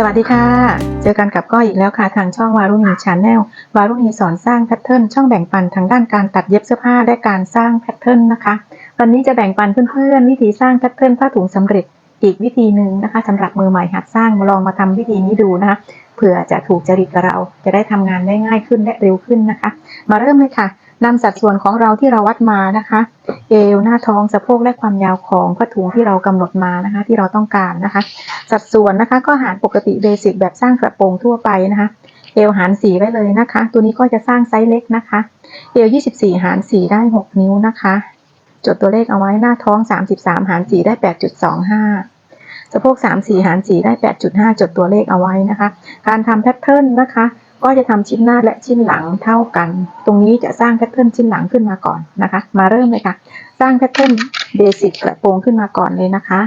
สวัสดีค่ะ เจอกันกับก้อยอีกแล้วค่ะ ทางช่องวารุณีชาแนลวารุณีสอนสร้างแพทเทิร์นช่องแบ่งปันทางด้านการตัดเย็บเสื้อผ้าและการสร้างแพทเทิร์นนะคะ วันนี้จะแบ่งปันเพื่อนๆวิธีสร้างแพทเทิร์นผ้าถุงสำเร็จอีกวิธีหนึ่งนะคะสำหรับมือใหม่หัดสร้างมาลองมาทำวิธีนี้ดูนะคะเผื่อจะถูกจริตกับเราจะได้ทำงานได้ง่ายขึ้นและเร็วขึ้นนะคะ มาเริ่มเลยค่ะ นำสัดส่วนของเราที่เราวัดมานะคะ เอวหน้าท้องสะโพกและความยาวของผ้าถุงที่เรากำหนดมานะคะ ที่เราต้องการนะคะ สัดส่วนนะคะก็หารปกติเบสิกแบบสร้างกระโปรงทั่วไปนะคะ เอวหารสีไว้เลยนะคะ ตัวนี้ก็จะสร้างไซส์เล็กนะคะ เอว24หาร4ได้6นิ้วนะคะ จดตัวเลขเอาไว้หน้าท้อง33หาร4ได้8.25สะโพก34หาร4ได้8.5จดตัวเลขเอาไว้นะคะ การทำแพทเทิร์นนะคะ ก็จะทำชิ้นหน้าและชิ้นหลังเท่ากัน ตรงนี้จะสร้างแพทเทิร์นชิ้นหลังขึ้นมาก่อนนะคะ มาเริ่มเลยค่ะ สร้างแพทเทิร์นเบสิกกระโปรงขึ้นมาก่อนเลยนะคะ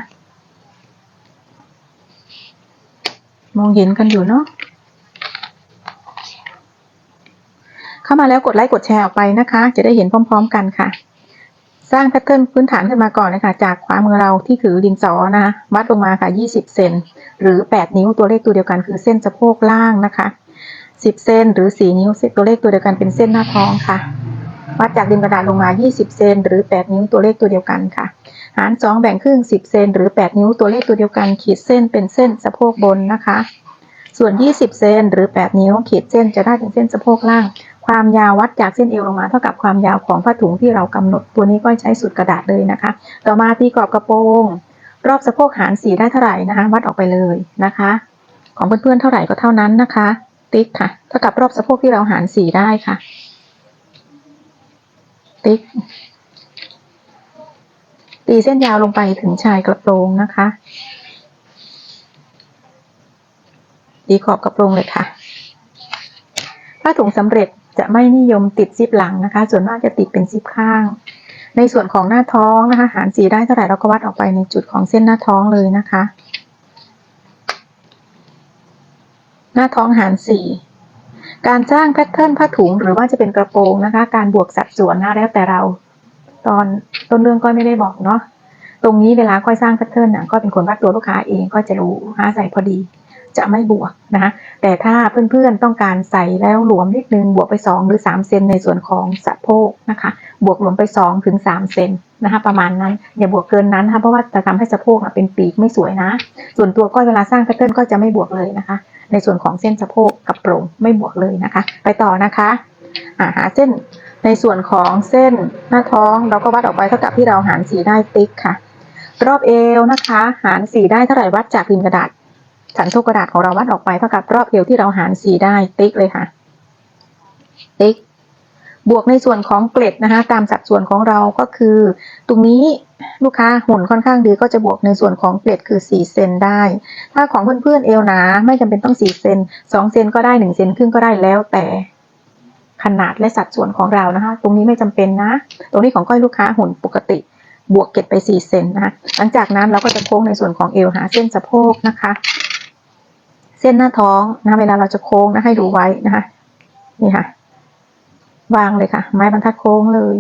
มองเห็นกันอยู่เนาะ เข้ามาแล้วกดไลค์กดแชร์ออกไปนะคะ จะได้เห็นพร้อม ๆ กันค่ะ สร้างแพทเทิร์นพื้นฐานขึ้นมาก่อนเลยค่ะจากขวามือเราที่ถือดินสอนะคะวัดลงมาค่ะ 20 เซนหรือ 8 นิ้วตัวเลขตัวเดียวกันคือเส้นสะโพกล่างนะคะ 10เซนหรือ4นิ้วตัวเลขตัวเดียวกันเป็นเส้นหน้าท้องค่ะ วัดจากดินกระดาษลงมา 20 เซนหรือ8นิ้วตัวเลขตัวเดียวกันค่ะ หาร 2 แบ่งครึ่ง 10 เซนหรือ 8 นิ้วตัวเลขตัวเดียวกัน ขีดเส้นเป็นเส้นสะโพกบนนะคะ ส่วน 20 เซนหรือ 8 นิ้ว ขีดเส้นจะได้เป็นเส้นสะโพกล่าง ความยาววัดจากเส้นเอวลงมาเท่ากับความยาวของผ้าถุงที่เรากำหนด ตัวนี้ก็ใช้สูตรกระดาษเลยนะคะ ต่อมาตีกรอบกระโปรงรอบสะโพกหาร4ได้เท่าไหร่นะคะ วัดออกไปเลยนะคะ ของเพื่อนๆเท่าไหร่ก็เท่านั้นนะคะ ติ๊กค่ะเท่ากับรอบสะโพกที่เราหาร4ได้ค่ะ ติ๊ก ตีเส้นยาวลงไปถึงชายกระโปรงนะคะ ตีขอบกระโปรงเลยค่ะผ้าถุงสำเร็จจะไม่นิยมติดซิปหลังนะคะ ส่วนมากจะติดเป็นซิปข้าง ในส่วนของหน้าท้องนะคะ หารสีได้เท่าไหร่เราก็วัดออกไปในจุดของเส้นหน้าท้องเลยนะคะ หน้าท้องหารสี่การสร้างแพทเทิร์นผ้าถุงหรือว่าจะเป็นกระโปรงนะคะ การบวกสัดส่วนนะแล้วแต่เรา ตอนต้นเรื่องก็ไม่ได้บอกเนาะตรงนี้เวลาค่อยสร้างแพทเทิร์นน่ะก็เป็นคนวัดตัวลูกค้าเองก็จะรู้หาใส่พอดี จะไม่บวกนะคะแต่ถ้าเพื่อนๆต้องการใส่แล้วหลวมนิดนึงบวกไป 2 หรือ 3 เซนในส่วนของสะโพกนะคะ บวกหลวมไป2ถึง3เซนนะคะ ประมาณนั้นอย่าบวกเกินนั้นนะคะเพราะว่าจะทำให้สะโพกเป็นปีกไม่สวยนะ ส่วนตัวก็เวลาสร้างแพทเทิร์นก็จะไม่บวกเลยนะคะ ในส่วนของเส้นสะโพกกับโปร่งไม่บวกเลยนะคะ ไปต่อนะคะาหาเส้นในส่วนของเส้นหน้าท้องเราก็วัดออกไปเท่ากับที่เราหารสีได้ติ๊กค่ะ รอบเอวนะคะ หารสีได้เท่าไหร่วัดจากริมกระดาษสันโทกระดาษของเราวัดออกไปเท่ากับรอบเอวที่เราหารสีได้ติ๊กเลยค่ะ ติ๊ก บวกในส่วนของเกล็ดนะคะ ตามสัดส่วนของเราก็คือ ตรงนี้ลูกค้าหุ่นค่อนข้างดีก็จะบวกในส่วนของเกล็ดคือ 4 เซนได้ ถ้าของเพื่อนๆเอวหนาไม่จำเป็นต้อง 4 เซน2 เซนก็ได้ 1 เซนครึ่งก็ได้แล้วแต่ขนาดและสัดส่วนของเรานะคะ ตรงนี้ไม่จำเป็นนะ ตรงนี้ของก้อยลูกค้าหุ่นปกติ บวกเกล็ดไป 4 เซนนะคะหลังจากนั้นเราก็จะโค้งในส่วนของเอวหาเส้นสะโพกนะคะ เส้นหน้าท้องนะเวลาเราจะโค้งนะให้ดูไว้นะคะนี่ค่ะ วางเลยค่ะ ไม้บรรทัดโค้งเลย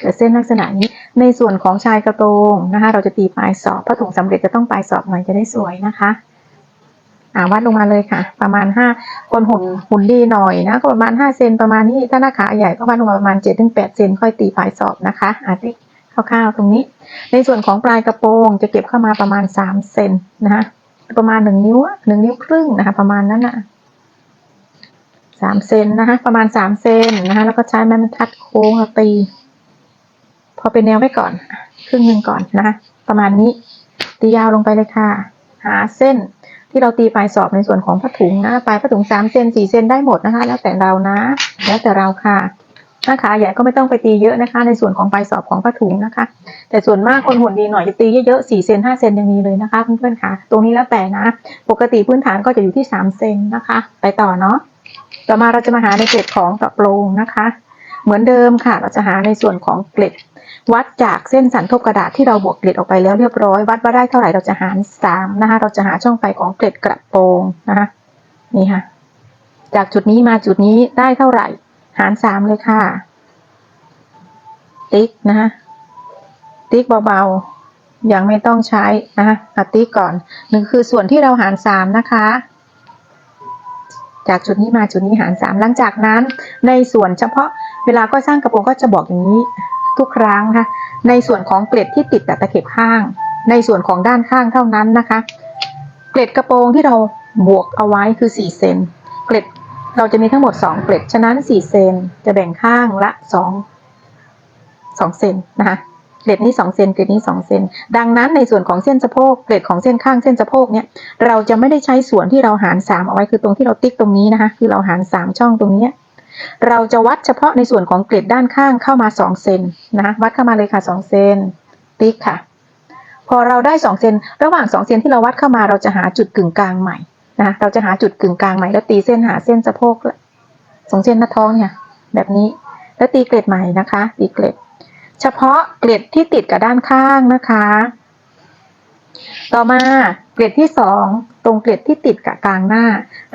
แต่เส้นลักษณะนี้ในส่วนของชายกระโปรงนะคะ เราจะตีปลายสอบผ้าถุงสำเร็จจะต้องปลายสอบหน่อยจะได้สวยนะคะอ่าวัดลงมาเลยค่ะ ประมาณห้าคนหุ่นหุ่นดีหน่อยนะก็ประมาณห้าเซนประมาณนี้ถ้าหน้าขาใหญ่ก็วัดลงมาประมาณเจ็ดถึงแปดเซนค่อยตีปลายสอบนะคะอาทิคร่าวๆตรงนี้ ในส่วนของปลายกระโปรงจะเก็บเข้ามาประมาณสามเซนนะคะ ประมาณหนึ่งนิ้วหนึ่งนิ้วครึ่งนะคะ ประมาณนั้นนะสามเซนนะคะ ประมาณสามเซนนะคะ แล้วก็ใช้ไม้บรรทัดโค้งตี พอเป็นแนวไว้ก่อน ครึ่งหนึ่งก่อนนะคะประมาณนี้ ตียาวลงไปเลยค่ะ หาเส้นที่เราตีปลายสอบในส่วนของผ้าถุงนะปลายผ้าถุงสามเซนสี่เซนได้หมดนะคะ แล้วแต่เรานะ แล้วแต่เราค่ะ น้าขาใหญ่ก็ไม่ต้องไปตีเยอะนะคะ ในส่วนของปลายสอบของผ้าถุงนะคะ แต่ส่วนมากคนหุ่นดีหน่อยจะตีเยอะๆสี่เซนห้าเซนยังมีเลยนะคะเพื่อนๆค่ะ ตรงนี้แล้วแต่นะ ปกติพื้นฐานก็จะอยู่ที่สามเซนนะคะ ไปต่อเนาะต่อมาเราจะมาหาในเกล็ดของกระโปรงนะคะ เหมือนเดิมค่ะ เราจะหาในส่วนของเกล็ด วัดจากเส้นสันทบกระดาษที่เราบวกเกล็ดออกไปแล้วเรียบร้อย วัดว่าได้เท่าไหร่เราจะหารสามนะคะ เราจะหาช่องไฟของเกล็ดกระโปรงนะคะนี่ค่ะ จากจุดนี้มาจุดนี้ได้เท่าไหร่ หารสามเลยค่ะ ติ๊กนะคะติ๊กเบาๆ ยังไม่ต้องใช้นะคะติ๊กก่อนหนึ่งคือส่วนที่เราหารสามนะคะ จากจุดนี้มาจุดนี้หารสามหลังจากนั้น ในส่วนเฉพาะเวลาก็สร้างกระโปรงก็จะบอกอย่างนี้ทุกครั้งนะคะในส่วนของเกล็ดที่ติดกับตะเข็บข้าง ในส่วนของด้านข้างเท่านั้นนะคะ เกล็ดกระโปรงที่เราบวกเอาไว้คือ4เซนเกล็ด เราจะมีทั้งหมด 2 เกล็ด ฉะนั้น 4 เซนจะแบ่งข้างละ 2 2 เซนนะคะเกล็ดนี้ 2 เซนเกล็ดนี้ 2 เซน ดังนั้นในส่วนของเส้นสะโพก เกล็ดของเส้นข้างเส้นสะโพกเนี่ยเราจะไม่ได้ใช้ส่วนที่เราหาร 3 เอาไว้คือตรงที่เราติ๊กตรงนี้นะคะ คือเราหาร 3 ช่องตรงนี้ เราจะวัดเฉพาะในส่วนของเกล็ดด้านข้างเข้ามา 2 เซนนะคะวัดเข้ามาเลยค่ะ 2 เซน ติ๊กค่ะ พอเราได้ 2 เซน ระหว่าง 2 เซนที่เราวัดเข้ามาเราจะหาจุดกึ่งกลางใหม่ นะเราจะหาจุดกึ่งกลางใหม่แล้วตีเส้นหาเส้นสะโพกสองเส้นหน้าท้องเนี่ย แบบนี้แล้วตีเกล็ดใหม่นะคะ ตีเกล็ด เฉพาะเกล็ดที่ติดกับด้านข้างนะคะ ต่อมาเกล็ดที่สองตรงเกล็ดที่ติดกับกลางหน้า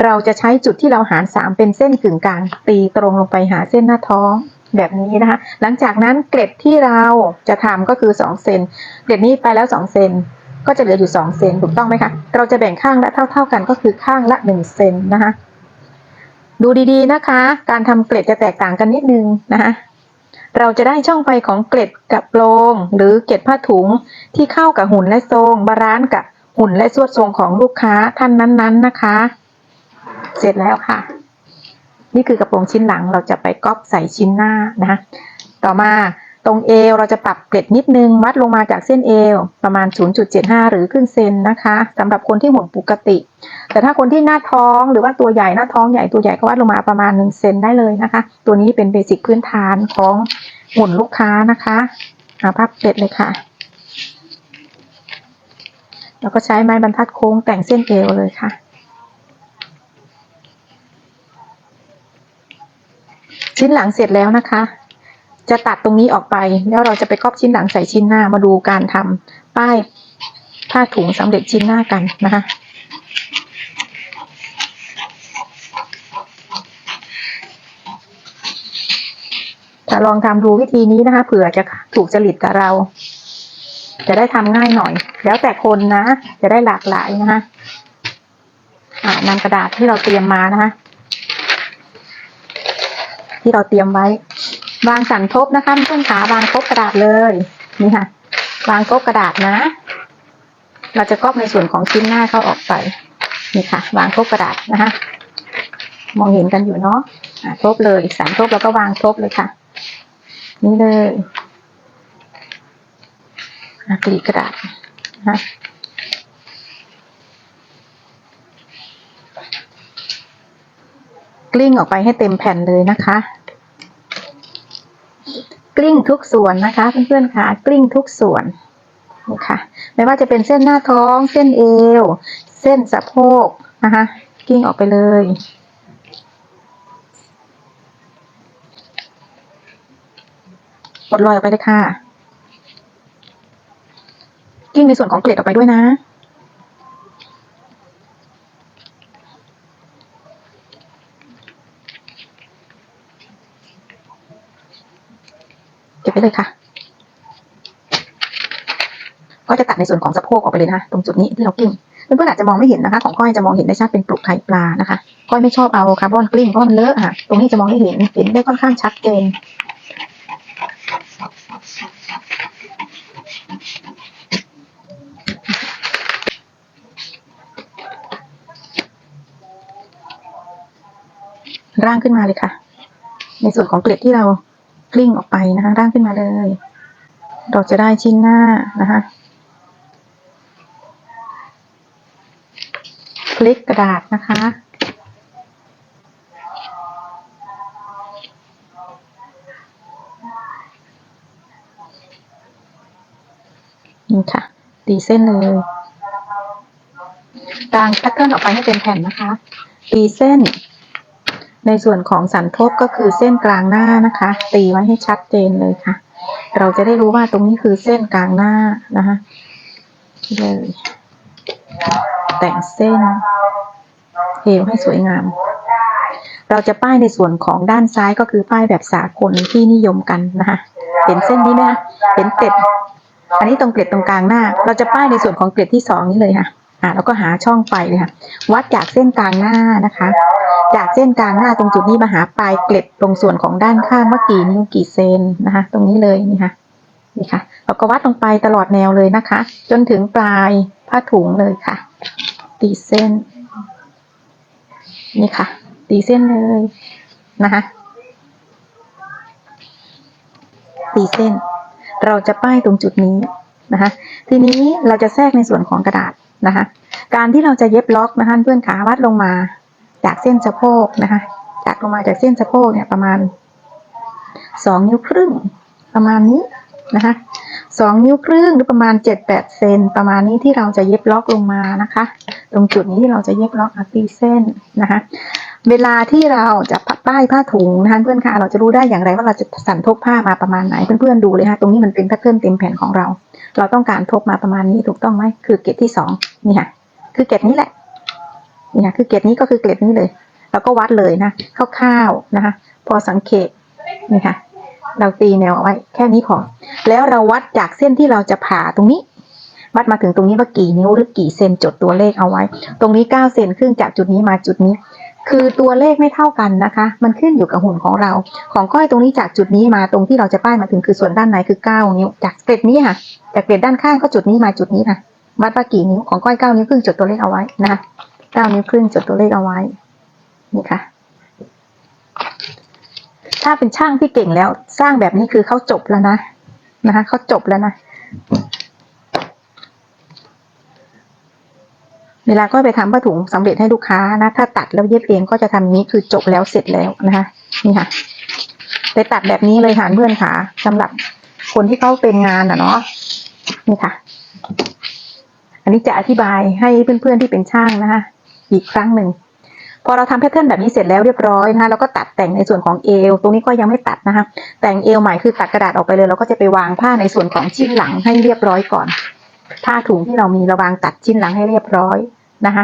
เราจะใช้จุดที่เราหารสามเป็นเส้นกึ่งกลาง ตีตรงลงไปหาเส้นหน้าท้องแบบนี้นะคะ หลังจากนั้นเกล็ดที่เราจะทำก็คือสองเซนเกล็ดนี้ไปแล้วสองเซน ก็จะเหลืออยู่สองเซนถูกต้องไหมคะ เราจะแบ่งข้างละเท่า ๆกันก็คือข้างละหนึ่งเซนนะคะ ดูดีๆนะคะ การทำเกล็ดจะแตกต่างกันนิดนึงนะคะเราจะได้ช่องไฟของเกล็ดกับโปรงหรือเกล็ดผ้าถุงที่เข้ากับหุ่นและทรงบาลานซ์กับหุ่นและสวดทรงของลูกค้าท่านนั้นๆนะคะ เสร็จแล้วค่ะ นี่คือกระโปรงชิ้นหลังเราจะไปก๊อปใส่ชิ้นหน้านะคะต่อมา ตรงเอวเราจะปรับเกล็ดนิดนึงวัดลงมาจากเส้นเอวประมาณ 0.75 หรือครึ่งเซนนะคะสำหรับคนที่หุ่นปกติ แต่ถ้าคนที่หน้าท้องหรือว่าตัวใหญ่หน้าท้องใหญ่ตัวใหญ่ก็วัดลงมาประมาณ1เซนได้เลยนะคะ ตัวนี้เป็นเบสิกพื้นฐานของหุ่นลูกค้านะคะอาพับเกล็ดเลยค่ะแล้วก็ใช้ไม้บรรทัดโค้งแต่งเส้นเอวเลยค่ะ ชิ้นหลังเสร็จแล้วนะคะ จะตัดตรงนี้ออกไป แล้วเราจะไปก๊อปชิ้นหลังใส่ชิ้นหน้ามาดูการทำป้ายผ้าถุงสำเร็จชิ้นหน้ากันนะคะจะลองทำดูวิธีนี้นะคะเผื่อจะถูกจริตกับเรา จะได้ทำง่ายหน่อย แล้วแต่คนนะ จะได้หลากหลายนะคะอ่านำกระดาษที่เราเตรียมมานะคะ ที่เราเตรียมไว้ วางสันทบนะคะเพื่อนขาวางทบกระดาษเลยนี่ค่ะ วางทบกระดาษนะ เราจะก๊อปในส่วนของชิ้นหน้าเข้าออกไปนี่ค่ะ วางทบกระดาษนะคะมองเห็นกันอยู่เนาะะทบเลยสันทบแล้วก็วางทบเลยค่ะ นี่เลยกรีกระดาษนะคะกลิ้งออกไปให้เต็มแผ่นเลยนะคะ กลิ้งทุกส่วนนะคะ เพื่อนๆค่ะกลิ้งทุกส่วนนี่ค่ะไม่ว่าจะเป็นเส้นหน้าท้อง เส้นเอว เส้นสะโพกนะคะกลิ้งออกไปเลยปลดรอยออกไปเลยค่ะ กิ้งในส่วนของเกล็ดออกไปด้วยนะ ก็บไว้เลยค่ะ ก็จะตัดในส่วนของสะโพกออกไปเลยนะคะตรงจุดนี้ที่เรากิ้งเพื่อนๆอาจจะมองไม่เห็นนะคะ ของก้อยจะมองเห็นได้ชัดเป็นปลุกไข่ปลานะคะ ก้อยไม่ชอบเอาคาร์บอนกลิ้งเพราะมันเลอะค่ะ ตรงนี้จะมองไม่เห็นเห็นได้ค่อนข้างชัดเจนร่างขึ้นมาเลยค่ะ ในส่วนของเกล็ดที่เรา กลิ้งออกไปนะคะร่างขึ้นมาเลย เราจะได้ชิ้นหน้านะคะพลิกกระดาษนะคะนี่ค่ะ ตีเส้นเลยกางแพทเทิร์นออกไปให้เป็นแผ่นนะคะ ตีเส้น ในส่วนของสันทบก็คือเส้นกลางหน้านะคะ ตีไว้ให้ชัดเจนเลยค่ะ เราจะได้รู้ว่าตรงนี้คือเส้นกลางหน้านะคะเลยแต่งเส้นเอวให้สวยงาม เราจะป้ายในส่วนของด้านซ้ายก็คือป้ายแบบสากลที่นิยมกันนะคะเห็นเส้นนี้ไหมคะเห็นเกล็ด อันนี้ตรงเกล็ดตรงกลางหน้า เราจะป้ายในส่วนของเกล็ดที่สองนี้เลยค่ะ อ่าแล้วก็หาช่องไปเลยค่ะ วัดจากเส้นกลางหน้านะคะ จากเส้นกลางหน้าตรงจุดนี้มาหาปลายเกล็ดตรงส่วนของด้านข้างว่ากี่นิ้วกี่เซนนะคะ ตรงนี้เลยนี่ค่ะนี่ค่ะเราก็วัดลงไปตลอดแนวเลยนะคะ จนถึงปลายผ้าถุงเลยค่ะ ตีเส้น นี่ค่ะ ตีเส้นเลยนะคะตีเส้น เราจะป้ายตรงจุดนี้นะคะ ทีนี้เราจะแทรกในส่วนของกระดาษนะคะ การที่เราจะเย็บล็อกนะคะเพื่อนขาวัดลงมา จากเส้นสะโพกนะคะจากลงมาจากเส้นสะโพกเนี่ยประมาณสองนิ้วครึ่งประมาณนี้นะคะสองนิ้วครึ่งหรือประมาณเจ็ดแปดเซนประมาณนี้ที่เราจะเย็บล็อกลงมานะคะ ตรงจุดนี้ที่เราจะเย็บล็อกอะตีเส้นนะคะเวลาที่เราจะป้ายผ้าถุงนะคะเพื่อนค่ะเราจะรู้ได้อย่างไรว่าเราจะสั่นทบผ้ามาประมาณไหนเพื่อนๆดูเลยค่ะตรงนี้มันเป็นแพทเทิร์นเต็มแผ่นของเรา เราต้องการทบมาประมาณนี้ถูกต้องไหมคือเกรดที่สองนี่ค่ะคือเกรดนี้แหละ นี่ค่ะคือเกรดนี้ก็คือเกรดนี้เลยเราก็วัดเลยนะคร่าวๆนะคะ พอสังเกตนี่ค่ะ เราตีแนวเอาไว้แค่นี้พอแล้วเราวัดจากเส้นที่เราจะผ่าตรงนี้ วัดมาถึงตรงนี้ว่ากี่นิ้วหรือกี่เซนจดตัวเลขเอาไว้ ตรงนี้เก้าเซนครึ่งจากจุดนี้มาจุดนี้ คือตัวเลขไม่เท่ากันนะคะ มันขึ้นอยู่กับหุ่นของเรา ของก้อยตรงนี้จากจุดนี้มาตรงที่เราจะป้ายมาถึงคือส่วนด้านในคือเก้านิ้ว จากเกร็ดนี้ค่ะ จากเกร็ดด้านข้างก็จุดนี้มาจุดนี้ค่ะวัดว่ากี่นิ้วของก้อยเก้านิ้วครึ่งจดตัวเลขเอาไว้นะคะ ก้านิ้วครึ่งจดตัวเลขเอาไว้ นี่ค่ะ ถ้าเป็นช่างที่เก่งแล้ว สร้างแบบนี้คือเขาจบแล้วนะนะคะเขาจบแล้วนะเวลาก็ไปทำผ้าถุงสำเร็จให้ลูกค้านะถ้าตัดแล้วเย็บเองก็จะทำนี้คือจบแล้วเสร็จแล้วนะคะ นี่ค่ะไปตัดแบบนี้เลยค่ะเพื่อนค่ะสำหรับคนที่เขาเป็นงานอะเนาะนี่ค่ะ อันนี้จะอธิบายให้เพื่อนๆที่เป็นช่างนะคะ อีกครั้งหนึ่งพอเราทำแพทเทิร์นแบบนี้เสร็จแล้วเรียบร้อยนะคะเราก็ตัดแต่งในส่วนของเอว ตรงนี้ก็ยังไม่ตัดนะคะ แต่งเอวใหม่คือตัดกระดาษออกไปเลยเราก็จะไปวางผ้าในส่วนของชิ้นหลังให้เรียบร้อยก่อน ผ้าถุงที่เรามีเราวางตัดชิ้นหลังให้เรียบร้อยนะคะ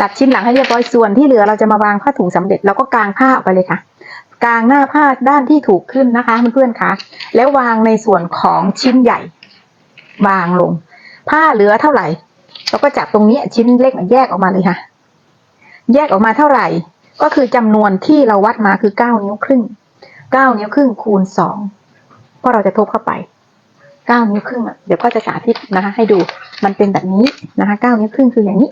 ตัดชิ้นหลังให้เรียบร้อยส่วนที่เหลือเราจะมาวางผ้าถุงสำเร็จเราก็กางผ้าออกไปเลยค่ะกางหน้าผ้าด้านที่ถูกขึ้นนะคะเพื่อนๆคะแล้ววางในส่วนของชิ้นใหญ่ วางลง ผ้าเหลือเท่าไหร่ เราก็จับตรงนี้ชิ้นเล็กแยกออกมาเลยค่ะ แยกออกมาเท่าไหร่ ก็คือจำนวนที่เราวัดมาคือเก้านิ้วครึ่งเก้านิ้วครึ่งคูณสองเพราะเราจะทบเข้าไปเก้านิ้วครึ่งอะเดี๋ยวก็จะสาธิตนะคะ ให้ดูมันเป็นแบบนี้นะคะเก้านิ้วครึ่งคืออย่างนี้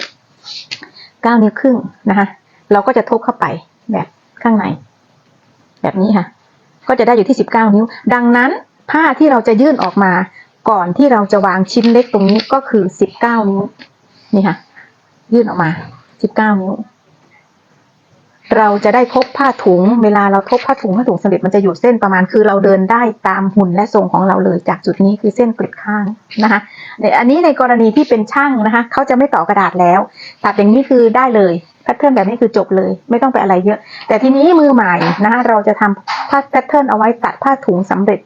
เก้านิ้วครึ่งนะคะ เราก็จะทบเข้าไปแบบข้างใน แบบนี้ค่ะ ก็จะได้อยู่ที่สิบเก้านิ้ว ดังนั้นผ้าที่เราจะยื่นออกมาก่อนที่เราจะวางชิ้นเล็กตรงนี้ก็คือสิบเก้านิ้ว นี่ค่ะ ยื่นออกมาสิบเก้านิ้ว เราจะได้ทบผ้าถุง เวลาเราทบผ้าถุงผ้าถุงสำเร็จมันจะอยู่เส้นประมาณคือเราเดินได้ตามหุ่นและทรงของเราเลยจากจุดนี้คือเส้นกล็ดข้างนะคะในอันนี้ในกรณีที่เป็นช่างนะคะเขาจะไม่ต่อกระดาษแล้วตัดอย่างนี้คือได้เลยแพทเทิร์นแบบนี้คือจบเลย ไม่ต้องไปอะไรเยอะ แต่ทีนี้มือใหม่นะคะเราจะทำผ้าแพทเทิร์นเอาไว้ตัดผ้าถุงสำเร็จ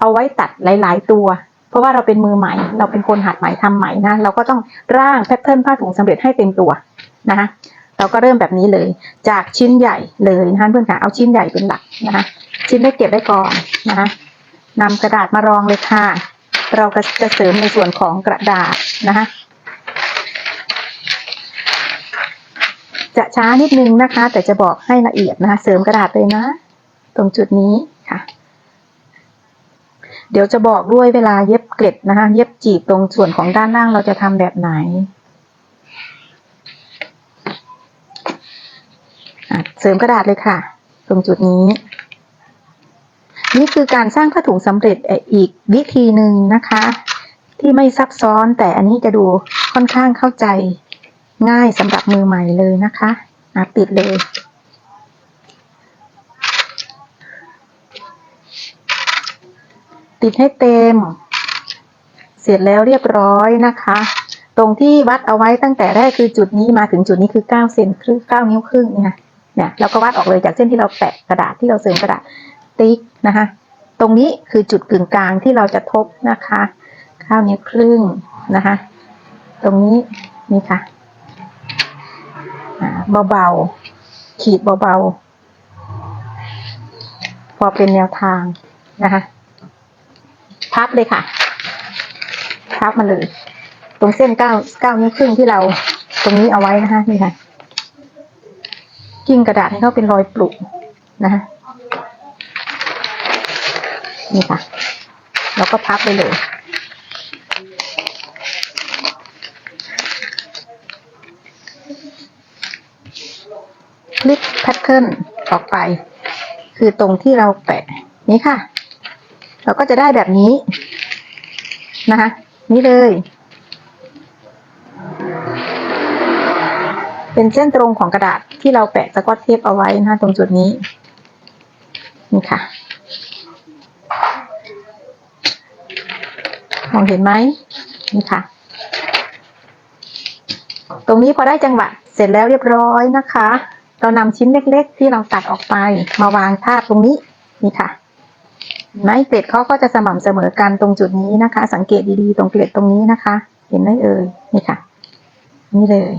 เอาไว้ตัดหลาย ๆ ตัว เพราะว่าเราเป็นมือใหม่ เราเป็นคนหัดใหม่ทำใหม่นะเราก็ต้องร่างแพทเทิร์นผ้าถุงสำเร็จให้เต็มตัวนะคะ เราก็เริ่มแบบนี้เลย จากชิ้นใหญ่เลยนะคะเพื่อนค่ะเอาชิ้นใหญ่เป็นหลักนะคะชิ้นเล็กเก็บไว้ก่อนนะคะนำกระดาษมารองเลยค่ะ เราก็จะเสริมในส่วนของกระดาษนะคะจะช้านิดนึงนะคะ แต่จะบอกให้ละเอียดนะคะเสริมกระดาษเลยนะ ตรงจุดนี้ค่ะ เดี๋ยวจะบอกด้วยเวลาเย็บเกล็ดนะคะ เย็บจีบตรงส่วนของด้านล่างเราจะทำแบบไหนอะ เสริมกระดาษเลยค่ะ ตรงจุดนี้ นี่คือการสร้างผ้าถุงสำเร็จอีกวิธีหนึ่งนะคะ ที่ไม่ซับซ้อนแต่อันนี้จะดูค่อนข้างเข้าใจง่ายสำหรับมือใหม่เลยนะคะอะปิดเลยติดให้เต็ม เสร็จแล้วเรียบร้อยนะคะ ตรงที่วัดเอาไว้ตั้งแต่แรกคือจุดนี้มาถึงจุดนี้คือเก้าเซนครึ่งเก้านิ้วครึ่งเนี่ย เนี่ยเราก็วัดออกเลยจากเส้นที่เราแปะกระดาษที่เราเสริมกระดาษติ๊กนะคะ ตรงนี้คือจุดกึ่งกลางที่เราจะทบนะคะเก้านิ้วครึ่งนะคะ ตรงนี้นี่ค่ะเบาๆขีดเบาๆ พอเป็นแนวทางนะคะพับเลยค่ะพับมาเลย ตรงเส้นเก้าเก้านิ้วครึ่งที่เราตรงนี้เอาไว้นะคะนี่ค่ะ กิ้งกระดาษให้เขาเป็นรอยปลุกนะคะนี่ค่ะ แล้วก็พับไปเลย คลิปแพทเทิร์นออกไป คือตรงที่เราแปะนี้ค่ะ เราก็จะได้แบบนี้นะคะนี่เลย เป็นเส้นตรงของกระดาษที่เราแปะสกอตเทปเอาไว้นะคะตรงจุดนี้ นี่ค่ะ มองเห็นไหมนี่ค่ะ ตรงนี้พอได้จังหวะเสร็จแล้วเรียบร้อยนะคะ เรานำชิ้นเล็กๆ ที่เราตัดออกไปมาวางทาบตรงนี้ นี่ค่ะเห็นไหมเกล็ดเขาก็จะสม่ำเสมอกันตรงจุดนี้นะคะ สังเกตดีๆ ตรงเกล็ดตรงนี้นะคะ เห็นไหมเอ่ยนี่ค่ะ นี่เลย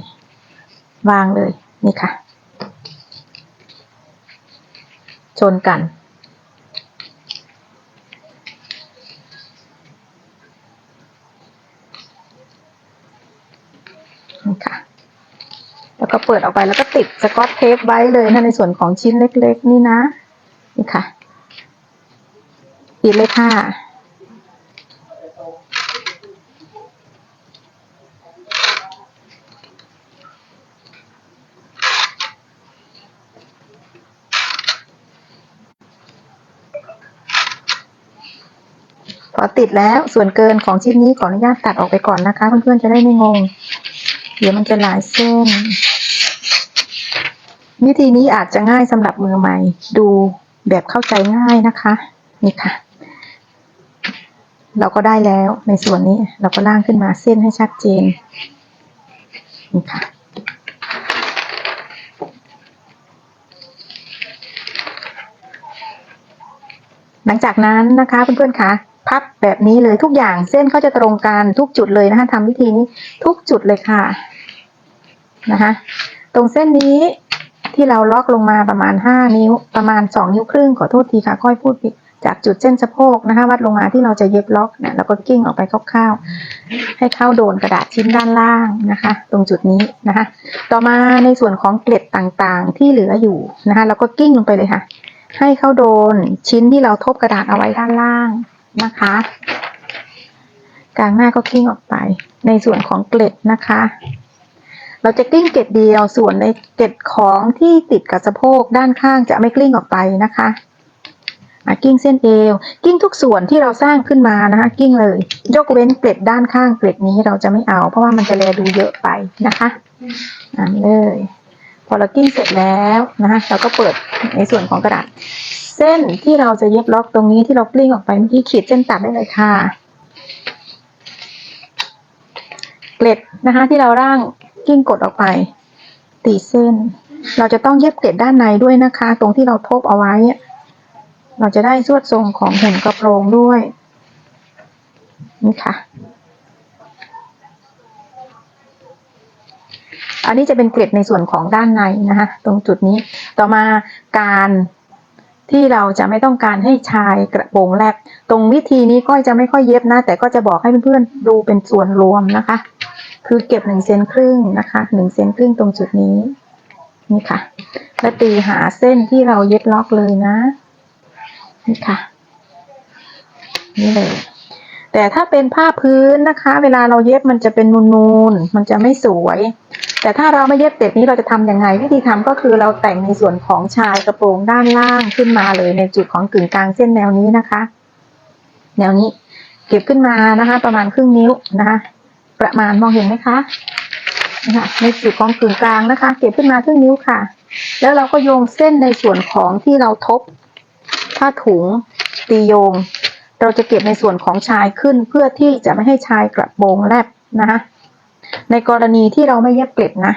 วางเลยนี่ค่ะ ชนกัน นี่ค่ะ แล้วก็เปิดออกไปแล้วก็ติดสกอตเทปไว้เลยนะในส่วนของชิ้นเล็กๆ นี่นะ นี่ค่ะปิดเลยค่ะ พ อติดแล้วส่วนเกินของชิ้นนี้ขออนุญาตตัดออกไปก่อนนะคะ เพื่อนๆจะได้ไม่งง เดี๋ยวมันจะหลายเส้น วิธีนี้อาจจะง่ายสำหรับมือใหม่ ดูแบบเข้าใจง่ายนะคะ นี่ค่ะ เราก็ได้แล้วในส่วนนี้เราก็ล่างขึ้นมาเส้นให้ชัดเจนนี่ค่ะหลังจากนั้นนะคะเพื่อนๆคะ พับแบบนี้เลยทุกอย่างเส้นเขาจะตรงกันทุกจุดเลยนะคะทำวิธีนี้ทุกจุดเลยค่ะนะคะตรงเส้นนี้ที่เราล็อกลงมาประมาณห้านิ้วประมาณสองนิ้วครึ่งขอโทษทีค่ะค่อยพูดผิดจากจุดเส้นสะโพกนะคะวัดลงมาที่เราจะเย็บล็อกเนี่ยแล้วก็กิ้งออกไปคร่าวๆให้เข้าโดนกระดาษชิ้นด้านล่างนะคะ ตรงจุดนี้นะคะ ต่อมาในส่วนของเกล็ดต่างๆที่เหลืออยู่นะคะเราก็กิ้งลงไปเลยค่ะ ให้เข้าโดนชิ้นที่เราทบกระดาษเอาไว้ด้านล่าง นะคะ กลางหน้าก็กิ้งออกไป ในส่วนของเกล็ดนะคะ เราจะกลิ้งเกล็ดเดียวส่วนในเกล็ดของที่ติดกับสะโพกด้านข้างจะไม่กลิ้งออกไปนะคะอะกิ้งเส้นเอว กิ้งทุกส่วนที่เราสร้างขึ้นมานะคะ กิ้งเลย ยกเว้นเกล็ดด้านข้างเกล็ดนี้เราจะไม่เอา เพราะว่ามันจะแลดูเยอะไปนะคะอ่านเลย อเรากิ้งเสร็จแล้วนะคะเราก็เปิดในส่วนของกระดาษ เส้นที่เราจะเย็บล็อกตรงนี้ที่เรากลิ้งออกไปเมื่อกี้ขีดเส้นตัดได้เลยค่ะ เกล็ดนะคะที่เราร่างกิ้งกดออกไป ตีเส้น เราจะต้องเย็บเกล็ดด้านในด้วยนะคะ ตรงที่เราทบเอาไว้ เราจะได้สวดทรงของหุ่นกระโปรงด้วยนี่ค่ะ อันนี้จะเป็นเกล็ดในส่วนของด้านในนะคะตรงจุดนี้ต่อมาการที่เราจะไม่ต้องการให้ชายกระโปรงแลบตรงวิธีนี้ก็จะไม่ค่อยเย็บนะ แต่ก็จะบอกให้เพื่อนๆดูเป็นส่วนรวมนะคะ คือเก็บหนึ่งเซนครึ่งนะคะหนึ่งเซนครึ่งตรงจุดนี้ นี่ค่ะ และตีหาเส้นที่เราเย็บล็อกเลยนะ นี่ค่ะ นี่เลยแต่ถ้าเป็นผ้าพื้นนะคะ เวลาเราเย็บมันจะเป็นนูนๆมันจะไม่สวย แต่ถ้าเราไม่เย็บเต็ดนี้เราจะทำยังไงวิธีทำก็คือเราแต่งในส่วนของชายกระโปรงด้านล่างขึ้นมาเลยในจุดของกึ่งกลางเส้นแนวนี้นะคะ แนวนี้เก็บขึ้นมานะคะ ประมาณครึ่งนิ้วนะคะ ประมาณมองเห็นไหมคะนะคะในจุดของกึ่งกลางนะคะ เก็บขึ้นมาครึ่งนิ้วค่ะ แล้วเราก็โยงเส้นในส่วนของที่เราทบผ้าถุงตีโยง เราจะเก็บในส่วนของชายขึ้นเพื่อที่จะไม่ให้ชายกระโปรงแลบนะคะ ในกรณีที่เราไม่เย็บเกล็ดนะ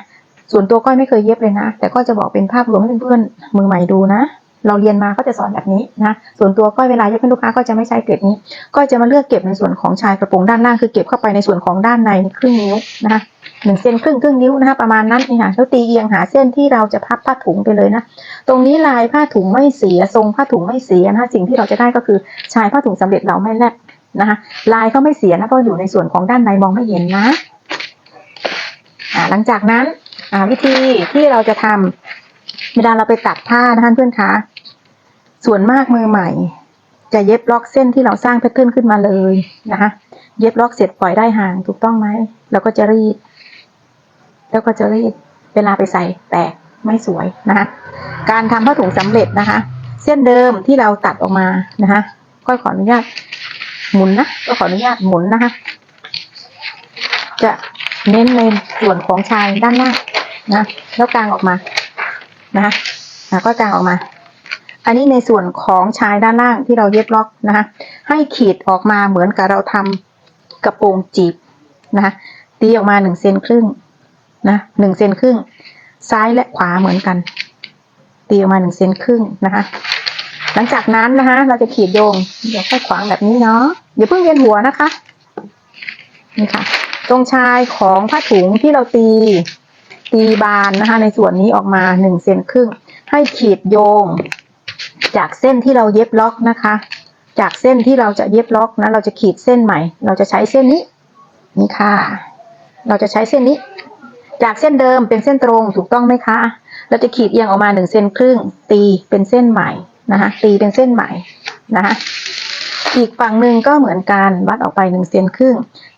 ส่วนตัวก้อยไม่เคยเย็บเลยนะ แต่ก็จะบอกเป็นภาพรวมให้เพื่อนๆมือใหม่ดูนะ เราเรียนมาก็จะสอนแบบนี้นะ ส่วนตัวก้อยเวลาเย็บให้ลูกค้าก็จะไม่ใช้เกล็ดนี้ ก็จะมาเลือกเก็บในส่วนของชายกระโปรงด้านล่างคือเก็บเข้าไปในส่วนของด้านในครึ่งนิ้วนะคะหนึ่งเซนครึ่งครึ่งนิ้วนะคะประมาณนั้นนี่ค่ะแล้วตีเอียงหาเส้นที่เราจะพับผ้าถุงไปเลยนะ ตรงนี้ลายผ้าถุงไม่เสียทรงผ้าถุงไม่เสียนะคะสิ่งที่เราจะได้ก็คือชายผ้าถุงสำเร็จเราไม่แลบนะคะลายก็ไม่เสียนะเพราะอยู่ในส่วนของด้านในมองไม่เห็นนะ หลังจากนั้นวิธีที่เราจะทำเวลาเราไปตัดผ้านะคะเพื่อนคะส่วนมากมือใหม่ จะเย็บล็อกเส้นที่เราสร้างแพทเทิร์นขึ้นมาเลยนะคะเย็บล็อกเสร็จปล่อยได้ห่างถูกต้องไหมแล้วก็จะรีด แล้วก็จะรีดเวลาไปใส่แตกไม่สวยนะคะการทำผ้าถุงสำเร็จนะคะ เส้นเดิมที่เราตัดออกมานะคะก็ขออนุญาตหมุนนะก็ขออนุญาตหมุนนะคะ จะ เน้นในส่วนของชายด้านล่านะ แล้วกลางออกมานะคะก็กลางออกมา อันนี้ในส่วนของชายด้านล่างที่เราเย็บล็อกนะคะให้ขีดออกมาเหมือนกับเราทำกระโปรงจีบนะคะตีออกมาหนึ่งเซนครึ่งนะหนึ่งเซนครึ่ง ซ้ายและขวาเหมือนกัน ตีออกมาหนึ่งเซนครึ่งนะคะ หลังจากนั้นนะคะ เราจะขีดโยงเดี๋ยวค่อยขวางแบบนี้เนาะอย่าเพิ่งเวียนหัวนะคะ นี่ค่ะ ตรงชายของผ้าถุงที่เราตีตีบานนะคะ ในส่วนนี้ออกมาหนึ่งเซนครึ่ง ให้ขีดโยง จากเส้นที่เราเย็บล็อกนะคะ จากเส้นที่เราจะเย็บล็อกนะเราจะขีดเส้นใหม่ เราจะใช้เส้นนี้นี่ค่ะ เราจะใช้เส้นนี้ จากเส้นเดิมเป็นเส้นตรงถูกต้องไหมคะ เราจะขีดเอียงออกมาหนึ่งเซนครึ่ง ตีเป็นเส้นใหม่นะคะตีเป็นเส้นใหม่นะคะอีกฝั่งหนึ่งก็เหมือนกันวัดออกไปหนึ่งเซนครึ่ง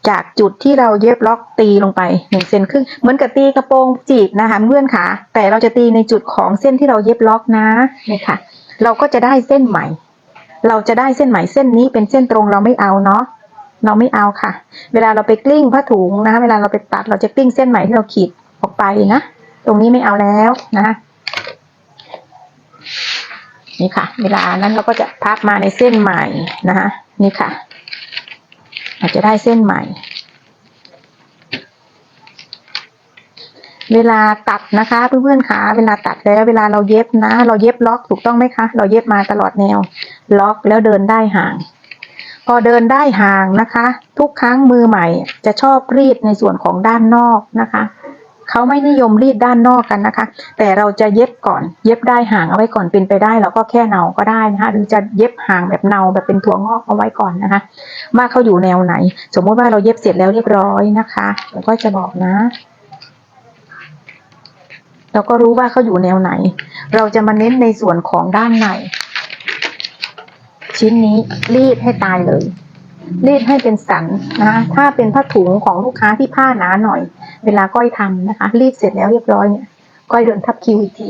จากจุดที่เราเย็บล็อกตีลงไปหนึ่งเซนครึ่งเหมือนกับตีกระโปรงจีบนะคะเพื่อนค่ะแต่เราจะตีในจุดของเส้นที่เราเย็บล็อกนะนี่ค่ะ เราก็จะได้เส้นใหม่ เราจะได้เส้นใหม่เส้นนี้เป็นเส้นตรงเราไม่เอาเนาะเราไม่เอาค่ะ เวลาเราไปกลิ้งผ้าถุงนะคะเวลาเราไปตัดเราจะกลิ้งเส้นใหม่ที่เราขีดออกไปนะตรงนี้ไม่เอาแล้วนะคะนี่ค่ะ เวลานั้นเราก็จะพับมาในเส้นใหม่นะคะนี่ค่ะ เราจะได้เส้นใหม่ เวลาตัดนะคะเพื่อนๆคะเวลาตัดแล้วเวลาเราเย็บนะ เราเย็บล็อกถูกต้องไหมคะ เราเย็บมาตลอดแนว ล็อกแล้วเดินได้ห่าง พอเดินได้ห่างนะคะ ทุกครั้งมือใหม่จะชอบรีดในส่วนของด้านนอกนะคะ เขาไม่นิยมรีดด้านนอกกันนะคะ แต่เราจะเย็บก่อน เย็บได้ห่างเอาไว้ก่อนเป็นไปได้เราก็แค่เนาก็ได้นะคะ หรือจะเย็บห่างแบบเนาแบบเป็นถั่วงอกเอาไว้ก่อนนะคะว่าเขาอยู่แนวไหน สมมติว่าเราเย็บเสร็จแล้วเรียบร้อยนะคะเราก็จะบอกนะเราก็รู้ว่าเขาอยู่แนวไหน เราจะมาเน้นในส่วนของด้านในชิ้นนี้รีดให้ตายเลย รีดให้เป็นสันนะคะถ้าเป็นผ้าถุงของลูกค้าที่ผ้าหนาหน่อย เวลาก้อยทำนะคะ รีดเสร็จแล้วเรียบร้อยเนี่ยก้อยเดินทับคิวอีกที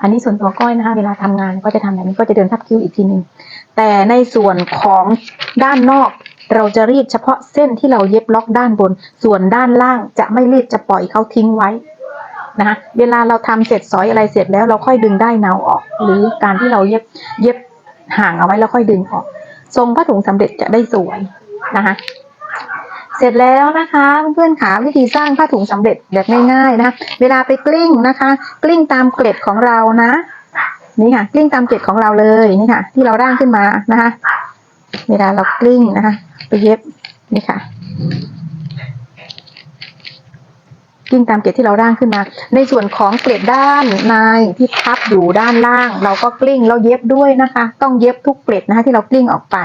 อันนี้ส่วนตัวก้อยนะคะ เวลาทำงานก็จะทำแบบนี้ก็จะเดินทับคิวอีกทีหนึ่งแต่ในส่วนของด้านนอก เราจะรีดเฉพาะเส้นที่เราเย็บล็อกด้านบน ส่วนด้านล่างจะไม่รีดจะปล่อยเขาทิ้งไว้นะคะเวลาเราทำเสร็จสอยอะไรเสร็จแล้วเราค่อยดึงได้เนาออก หรือการที่เราเย็บเย็บห่างเอาไว้แล้วค่อยดึงออก ทรงผ้าถุงสำเร็จจะได้สวยนะคะ เสร็จแล้วนะคะเพื่อนๆขาวิธีสร้างผ้าถุงสำเร็จแบบง่ายๆนะคะเวลาไปกลิ้งนะคะ กลิ้งตามเกล็ดของเรานะนี่ค่ะกลิ้งตามเกล็ดของเราเลยนี่ค่ะ ที่เราร่างขึ้นมานะคะ เวลาเรากลิ้งนะคะ ไปเย็บนี่ค่ะกลิ้งตามเกล็ดที่เราร่างขึ้นมา ในส่วนของเกล็ดด้านในที่ทับอยู่ด้านล่าง เราก็กลิ้งเราเย็บด้วยนะคะ ต้องเย็บทุกเกล็ดนะคะ ที่เรากลิ้งออกไป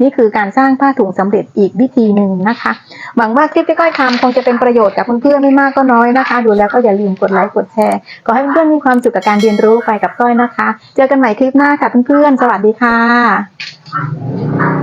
นี่คือการสร้างผ้าถุงสำเร็จอีกวิธีหนึ่งนะคะ หวังว่าคลิปที่ก้อยทำคงจะเป็นประโยชน์กับเพื่อนๆไม่มากก็น้อยนะคะ ดูแล้วก็อย่าลืมกดไลค์กดแชร์ขอให้เพื่อนๆมีความสุขกับการเรียนรู้ไปกับก้อยนะคะ เจอกันใหม่คลิปหน้าค่ะเพื่อนๆสวัสดีค่ะ